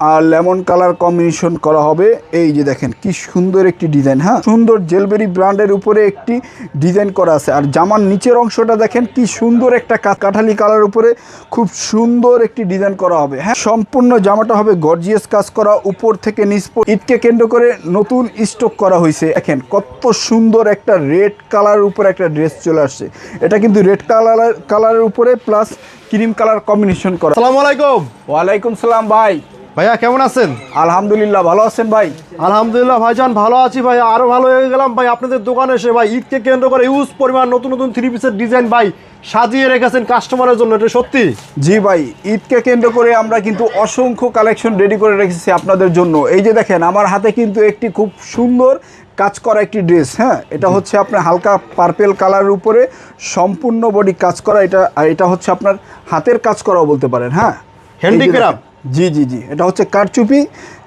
আর lemon colour combination করা হবে। এই যে দেখেন কি সুন্দর একটি ডিজাইন হ্যাঁ? সুন্দর জেলবেরি ব্র্যান্ডের উপরে একটি ডিজাইন করা আছে। আর জামার নিচের অংশটা দেখেন কি সুন্দর একটা কাঠালি কালার উপরে খুব সুন্দর একটি ডিজাইন করা হবে হ্যাঁ? সম্পূর্ণ জামাটা হবে গর্জিয়াস কাজ করা উপর থেকে নিচ ঈদকে কেন্দ্র করে নতুন স্টক করা হয়েছে। দেখেন কত সুন্দর একটা রেড কালার উপরে একটা ড্রেস চলে আসছে। এটা কিন্তু রেড কালার কালারের উপরে প্লাস ক্রিম কালার কম্বিনেশন করা। আসসালামু আলাইকুম। ওয়ালাইকুম সালাম ভাই। ভাইয়া কেমন আছেন? আলহামদুলিল্লাহ ভালো আছেন ভাই? আলহামদুলিল্লাহ ভাইজান ভালো আছি ভাই আরও ভালো হয়ে গেলাম ভাই আপনাদের দোকানে এসে ভাই ঈদকে কেন্দ্র করে ইউজ পরিমাণ নতুন নতুন থ্রি পিসের ডিজাইন ভাই সাজিয়ে রেখেছেন কাস্টমারের জন্য এটা সত্যি? জি ভাই ঈদকে কেন্দ্র করে আমরা কিন্তু অসংখ্য কালেকশন রেডি করে রেখেছি আপনাদের জন্য। এই যে দেখেন আমার হাতে কিন্তু একটি খুব সুন্দর কাজ করা একটি ড্রেস হ্যাঁ? এটা হচ্ছে আপনার হালকা পার্পেল কালারের উপরে সম্পূর্ণ বডি কাজ করা। এটা এটা হচ্ছে আপনার হাতের কাজ করাও বলতে পারেন হ্যাঁ? দেখেন। জি জি জি। এটা হচ্ছে কারচুপি।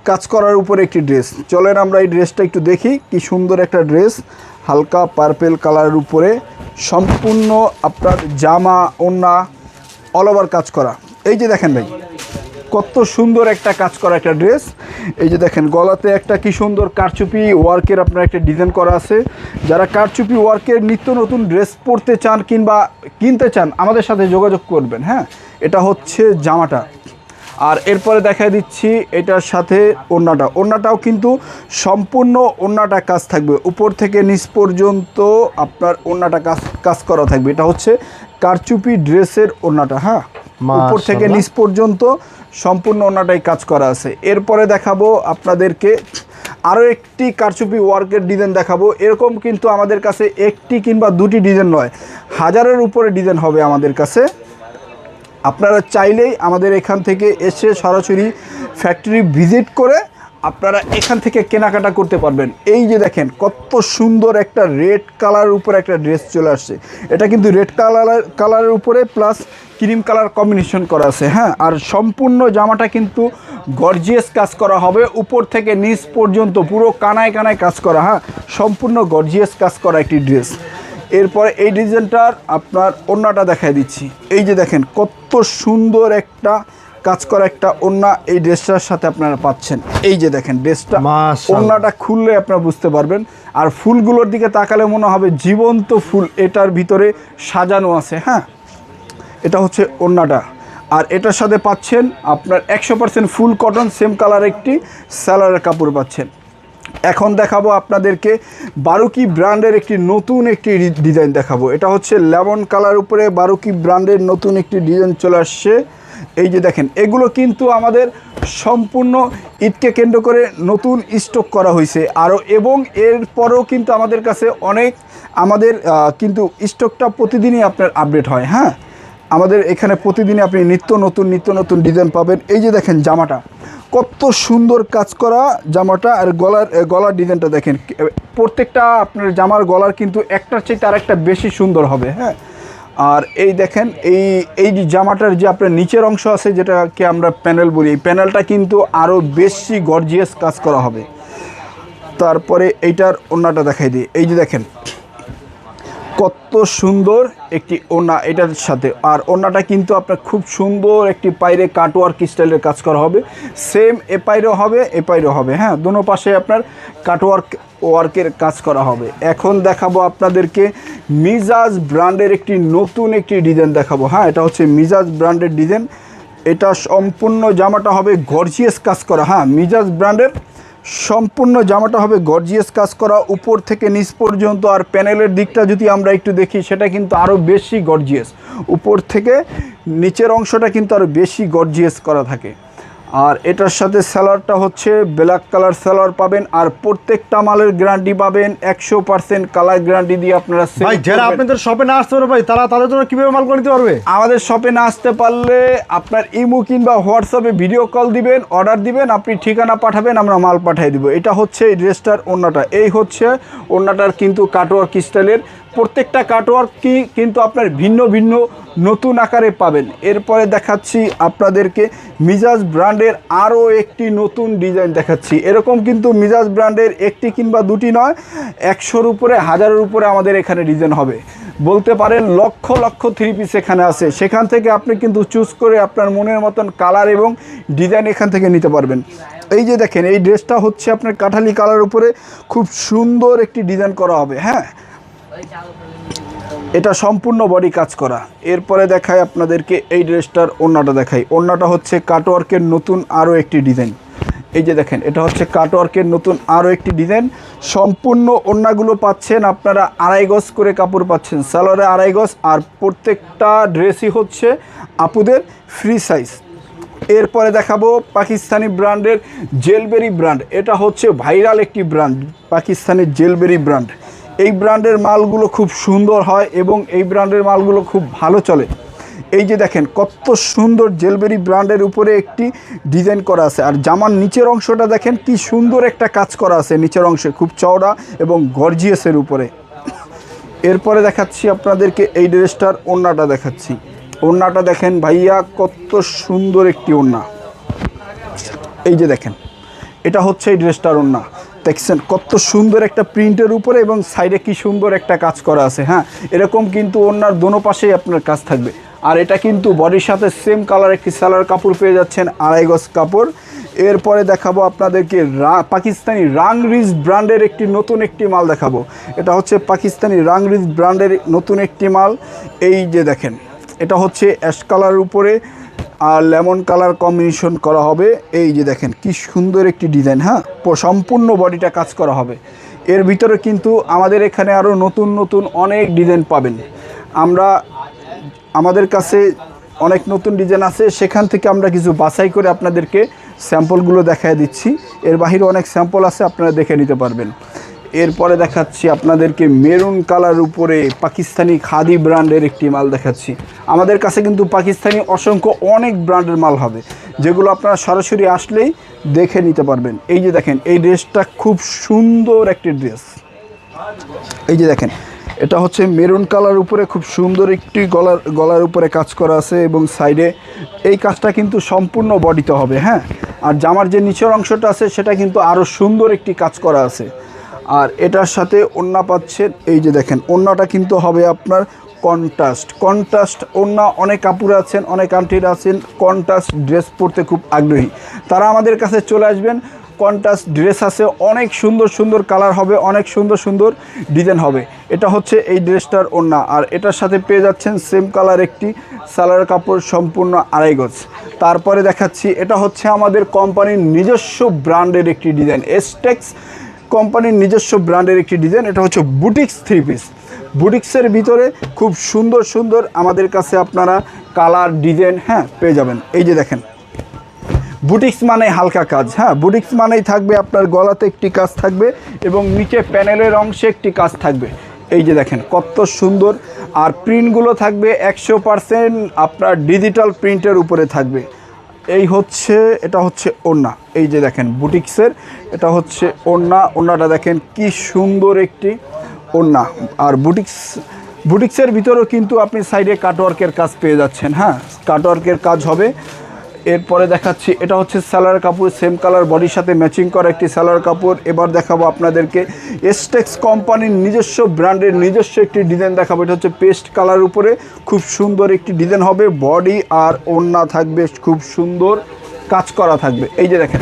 কাজ করার উপরে একটি ড্রেস। চলেন আমরা এই ড্রেসটা একটু দেখি কি সুন্দর একটা ড্রেস। হালকা পার্পেল কালারের উপরে। সম্পূর্ণ আপনার জামা ওড়না অল ওভার কাজ করা। এই যে দেখেন ভাই, কত সুন্দর একটা কাজ করা একটা ড্রেস। এই যে দেখেন, গলাতে একটা কি সুন্দর কারচুপি ওয়ার্কের আপনার একটা ডিজাইন করা আছে। যারা কারচুপি ওয়ার্কের নিত্য নতুন ড্রেস পরতে চান কিংবা কিনতে চান, আমাদের সাথে যোগাযোগ করবেন হ্যাঁ? এটা হচ্ছে জামাটা। আর এরপরে দেখা দিচ্ছি এটার সাথে ওড়নাটা। ওড়নাটাও কিন্তু সম্পূর্ণ ওড়নাটা কাজ থাকবে। উপর থেকে নিচ পর্যন্ত আপনার ওড়নাটা কাজ কাজ করা থাকবে। এটা হচ্ছে কারচুপি ড্রেসের ওড়নাটা হ্যাঁ? উপর থেকে। নিচ পর্যন্ত সম্পূর্ণ ওড়নাটাই কাজ করা আছে। এরপরে দেখাবো আপনাদেরকে আরও একটি কারচুপি ওয়ার্কের ডিজাইন দেখাবো। এরকম কিন্তু আমাদের কাছে একটি কিংবা দুটি ডিজাইন নয় হাজারের উপরে ডিজাইন হবে আমাদের কাছে। আপনারা চাইলেই আমাদের এখান থেকে এসে সরাসরি ফ্যাক্টরি ভিজিট করে আপনারা এখান থেকে কেনাকাটা করতে পারবেন। এই যে দেখেন, কত সুন্দর একটা রেড কালার উপরে একটা ড্রেস চলে আসছে। এটা কিন্তু রেড কালার কালারের উপরে প্লাস ক্রিম কালার কম্বিনেশন করা আছে হ্যাঁ? আর সম্পূর্ণ জামাটা কিন্তু গর্জিয়াস কাজ করা হবে। উপর থেকে নিচ পর্যন্ত পুরো কানায় কানায় কাজ করা হ্যাঁ? সম্পূর্ণ গর্জিয়াস কাজ করা একটি ড্রেস এরপরে এই ডিজাইনটার আপনার ওড়নাটা দেখাই দিচ্ছি। এই যে দেখেন কত সুন্দর একটা কাজ করা একটা ওড়না এই ড্রেসটার সাথে আপনারা পাচ্ছেন। এই যে দেখেন ড্রেসটা। ওড়নাটা খুললে আপনারা বুঝতে পারবেন। আর ফুলগুলোর দিকে তাকালে মনে হবে জীবন্ত ফুল এটার ভিতরে সাজানো আছে হ্যাঁ? এটা হচ্ছে ওড়নাটা আর এটার সাথে পাচ্ছেন আপনার একশো percent full cotton same colour একটি স্যালারের কাপড় পাচ্ছেন। এখন দেখাবো আপনাদেরকে বারুকি ব্র্যান্ডের একটি নতুন একটি ডিজাইন দেখাবো। এটা হচ্ছে লেমন কালার উপরে বারুকি ব্র্যান্ডের নতুন একটি ডিজাইন চলে আসছে। এই যে দেখেন, এগুলো কিন্তু আমাদের সম্পূর্ণ ঈদকে কেন্দ্র করে নতুন স্টক করা হয়েছে। আরও এবং এরপরেও কিন্তু আমাদের কাছে অনেক আমাদের কিন্তু স্টকটা প্রতিদিনই আপনার আপডেট হয় হ্যাঁ? আমাদের এখানে প্রতিদিনই আপনি নিত্য নতুন নিত্য নতুন ডিজাইন পাবেন। এই যে দেখেন, জামাটা। কত সুন্দর কাজ করা জামাটা আর গলার গলার ডিজাইনটা দেখেন। প্রত্যেকটা আপনার জামার গলার কিন্তু একটার চেয়ে তার একটা বেশি সুন্দর হবে হ্যাঁ? আর এই দেখেন, এই এই যে জামাটার যে আপনার নিচের অংশ আছে, যেটাকে আমরা প্যানেল বলি, এই প্যানেলটা কিন্তু আরও বেশি গর্জিয়াস কাজ করা হবে। তারপরে এইটার ওড়নাটা দেখাই দিই। এই যে দেখেন কত সুন্দর একটি ওড়না এটার সাথে। আর ওড়নাটা কিন্তু আপনার খুব সুন্দর একটি পাইরে কাটওয়ার্ক স্টাইলের কাজ করা হবে। সেম এ পাইরেও হবে, এ পাইরেও হবে। হ্যাঁ দোনো পাশে আপনার কাটওয়ার্ক ওয়ার্কের কাজ করা হবে। এখন দেখাবো আপনাদেরকে মিজাজ ব্র্যান্ডের একটি নতুন একটি ডিজাইন দেখাবো। হ্যাঁ এটা হচ্ছে মিজাজ ব্র্যান্ডের ডিজাইন। এটা সম্পূর্ণ জামাটা হবে গর্জিয়াস কাজ করা। হ্যাঁ মিজাজ ব্র্যান্ডের সম্পূর্ণ জামাটা হবে গর্জিয়াস কাজ করা, উপর থেকে নিচ পর্যন্ত, আর প্যানেলের দিকটা যদি আমরা একটু দেখি, সেটা কিন্তু আরও বেশি গর্জিয়াস। উপর থেকে নিচের অংশটা কিন্তু আরও বেশি গর্জিয়াস করা থাকে। আর এটার সাথে স্যালারটা হচ্ছে ব্ল্যাক কালার স্যালার পাবেন আর প্রত্যেকটা মালের গ্যারান্টি পাবেন একশো পার্সেন্ট কালার গ্যারান্টি দিয়ে আপনারা ভাই যারা আপনাদের শপে না আসতে পারে ভাই তারা তাদের জন্য কীভাবে মাল করে নিতে পারবে? আমাদের শপে না আসতে পারলে আপনার ইমো কিংবা হোয়াটসঅ্যাপে ভিডিও কল দিবেন অর্ডার দিবেন আপনি ঠিকানা পাঠাবেন আমরা মাল পাঠিয়ে দিব। এটা হচ্ছে এই ড্রেসটার ওড়নাটা। এই হচ্ছে ওড়নাটার কিন্তু কাটওয়ার্ক স্টাইলের প্রত্যেকটা কাটওয়ার্ক কি কিন্তু আপনার ভিন্ন ভিন্ন নতুন আকারে পাবেন। এরপরে দেখাচ্ছি আপনাদেরকে মিজাজ ব্র্যান্ডের আরও একটি নতুন ডিজাইন দেখাচ্ছি। এরকম কিন্তু মিজাজ ব্র্যান্ডের একটি কিংবা দুটি নয়, একশোর উপরে, হাজারের উপরে আমাদের এখানে ডিজাইন হবে। বলতে পারেন লক্ষ লক্ষ থ্রি পিস এখানে আছে। সেখান থেকে আপনি কিন্তু চুজ করে আপনার মনের মতন কালার এবং ডিজাইন এখান থেকে নিতে পারবেন। এই যে দেখেন, এই ড্রেসটা হচ্ছে আপনার কাঠালি কালার উপরে খুব সুন্দর একটি ডিজাইন করা হবে। হ্যাঁ? এটা সম্পূর্ণ বডি কাজ করা। এরপরে দেখায় আপনাদেরকে এই ড্রেসটার ওড়নাটা দেখাই। ওড়নাটা হচ্ছে কাটওয়ার্কের নতুন আরও একটি ডিজাইন এই যে দেখেন, এটা হচ্ছে কাটওয়ার্কের নতুন আরও একটি ডিজাইন সম্পূর্ণ ওড়নাগুলো পাচ্ছেন আপনারা আড়াই গজ করে কাপড় পাচ্ছেন। সালোয়ারে আড়াই গজ আর প্রত্যেকটা ড্রেসই হচ্ছে আপুদের ফ্রি সাইজ এরপরে দেখাবো পাকিস্তানি ব্র্যান্ডের জেলবেরি ব্র্যান্ড এটা হচ্ছে ভাইরাল একটি ব্র্যান্ড পাকিস্তানের জেলবেরি ব্র্যান্ড এই ব্র্যান্ডের মালগুলো খুব সুন্দর হয় এবং এই ব্র্যান্ডের মালগুলো খুব ভালো চলে। এই যে দেখেন, কত সুন্দর জেলবেরি ব্র্যান্ডের উপরে একটি ডিজাইন করা আছে। আর জামার নিচের অংশটা দেখেন, কি সুন্দর একটা কাজ করা আছে নিচের অংশে, খুব চওড়া এবং গর্জিয়াসের উপরে। এরপরে দেখাচ্ছি আপনাদেরকে এই ড্রেসটার ওড়নাটা দেখাচ্ছি। ওড়নাটা দেখেন ভাইয়া, কত সুন্দর একটি ওড়না। এই যে দেখেন, এটা হচ্ছে এই ড্রেসটার ওড়না। দেখছেন কত সুন্দর একটা প্রিন্টের উপরে এবং সাইডে কি সুন্দর একটা কাজ করা আছে হ্যাঁ? এরকম কিন্তু ওড়নার দোনো পাশেই আপনার কাজ থাকবে। আর এটা কিন্তু বডির সাথে সেম কালার একটি সালার কাপড় পেয়ে যাচ্ছেন, আড়াই গজ কাপড়। এরপরে দেখাবো আপনাদেরকে রা, পাকিস্তানি রাংরিজ ব্র্যান্ডের একটি নতুন একটি মাল দেখাবো। এটা হচ্ছে পাকিস্তানি রাংরিজ ব্র্যান্ডের নতুন একটি মাল। এই যে দেখেন, এটা হচ্ছে অ্যাশ কালার উপরে। আর লেমন কালার কম্বিনেশন করা হবে। এই যে দেখেন, কি সুন্দর একটি ডিজাইন হ্যাঁ? সম্পূর্ণ বডিটা কাজ করা হবে। এর ভিতরে কিন্তু আমাদের এখানে আরও নতুন নতুন অনেক ডিজাইন পাবেন। আমরা, আমাদের কাছে অনেক নতুন ডিজাইন আছে। সেখান থেকে আমরা কিছু বাছাই করে আপনাদেরকে স্যাম্পলগুলো দেখায় দিচ্ছি। এর বাহিরে অনেক স্যাম্পল আছে, আপনারা দেখে নিতে পারবেন। এরপরে দেখাচ্ছি আপনাদেরকে মেরুন কালার উপরে পাকিস্তানি খাদি ব্র্যান্ডের একটি মাল দেখাচ্ছি। আমাদের কাছে কিন্তু পাকিস্তানি অসংখ্য অনেক ব্র্যান্ডের মাল হবে, যেগুলো আপনারা সরাসরি আসলেই দেখে নিতে পারবেন। এই যে দেখেন, এই ড্রেসটা খুব সুন্দর একটি ড্রেস। এই যে দেখেন, এটা হচ্ছে মেরুন কালার উপরে খুব সুন্দর একটি গলার গলার উপরে কাজ করা আছে এবং সাইডে এই কাজটা কিন্তু সম্পূর্ণ বডিতে হবে হ্যাঁ? আর জামার যে নিচের অংশটা আছে, সেটা কিন্তু আরও সুন্দর একটি কাজ করা আছে। আর এটার সাথে ওন্না পাচ্ছেন এই যে দেখেন ওন্নাটা কিন্তু হবে আপনার কন্ট্রাস্ট কন্ট্রাস্ট ওন্না অনেক কাপড় আছেন, অনেক আন্টিরা আছেন কন্ট্রাস্ট ড্রেস পরতে খুব আগ্রহী। তারা আমাদের কাছে চলে আসবেন কন্ট্রাস্ট ড্রেস আছে, অনেক সুন্দর সুন্দর কালার হবে, অনেক সুন্দর সুন্দর ডিজাইন হবে। এটা হচ্ছে এই ড্রেসটার ওড়না, আর এটার সাথে পেয়ে যাচ্ছেন সেম কালার একটি সালোয়ার কাপড় সম্পূর্ণ আড়াই গজ। তারপরে দেখাচ্ছি, এটা হচ্ছে আমাদের কোম্পানির নিজস্ব ব্র্যান্ডের একটি ডিজাইন এসটেক্স কোম্পানির নিজস্ব ব্র্যান্ডের একটি ডিজাইন, এটা হচ্ছে বুটিক্স থ্রি পিস বুটিক্সের ভিতরে খুব সুন্দর সুন্দর আমাদের কাছে আপনারা কালার, ডিজাইন হ্যাঁ পেয়ে যাবেন। এই যে দেখেন। বুটিক্স মানে হালকা কাজ হ্যাঁ বুটিক্স মানেই থাকবে আপনার গলাতে একটি কাজ থাকবে এবং নিচে প্যানেলের অংশে একটি কাজ থাকবে। এই যে দেখেন, কত সুন্দর। আর প্রিন্টগুলো থাকবে একশো পারসেন্ট আপনার ডিজিটাল প্রিন্টের উপরে থাকবে। এই হচ্ছে, এটা হচ্ছে ওড়না। এই যে দেখেন, বুটিক্সের, এটা হচ্ছে ওড়না। ওড়নাটা দেখেন, কি সুন্দর একটি ওড়না। আর বুটিক্স, বুটিক্সের ভিতরেও কিন্তু আপনি সাইডে কাটওয়ার্কের কাজ পেয়ে যাচ্ছেন হ্যাঁ? কাটওয়ার্কের কাজ হবে। এরপরে দেখাচ্ছি, এটা হচ্ছে স্যালার কাপড় সেম কালার বডির সাথে ম্যাচিং করা একটি স্যালার কাপড়। এবার দেখাবো আপনাদেরকে এসটেক্স কোম্পানির নিজস্ব ব্র্যান্ডের নিজস্ব একটি ডিজাইন দেখাবো। এটা হচ্ছে পেস্ট কালার উপরে। খুব সুন্দর একটি ডিজাইন হবে বডি আর ওড়না থাকবে, খুব সুন্দর কাজ করা থাকবে। এই যে দেখেন,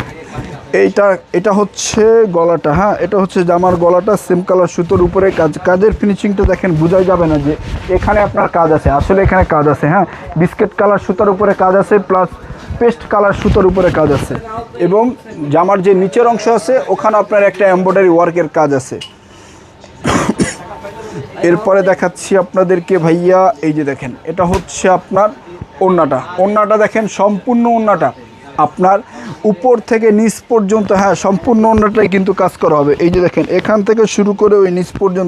এইটা, এটা হচ্ছে গলাটা হ্যাঁ এটা হচ্ছে জামার গলাটা সেম কালার সুতোর উপরে কাজ, কাজের ফিনিশিংটা দেখেন, বোঝাই যাবে না যে এখানে আপনার কাজ আছে। আসলে এখানে কাজ আছে হ্যাঁ বিস্কেট কালার সুতোর উপরে কাজ আছে প্লাস পেস্ট কালার সুতোর উপরে কাজ আছে। এবং জামার যে নিচের অংশ আছে, ওখানে আপনার একটা এমব্রয়ডারি ওয়ার্কের কাজ আছে। এরপরে দেখাচ্ছি আপনাদেরকে ভাইয়া, এই যে দেখেন, এটা হচ্ছে আপনার ওড়নাটা ওড়নাটা দেখেন, সম্পূর্ণ ওড়নাটা আপনার উপর থেকে নিচ পর্যন্ত হ্যাঁ সম্পূর্ণ ওড়নাটাই কিন্তু কাজ করা হবে। এই যে দেখেন, এখান থেকে শুরু করে ওই নিচ পর্যন্ত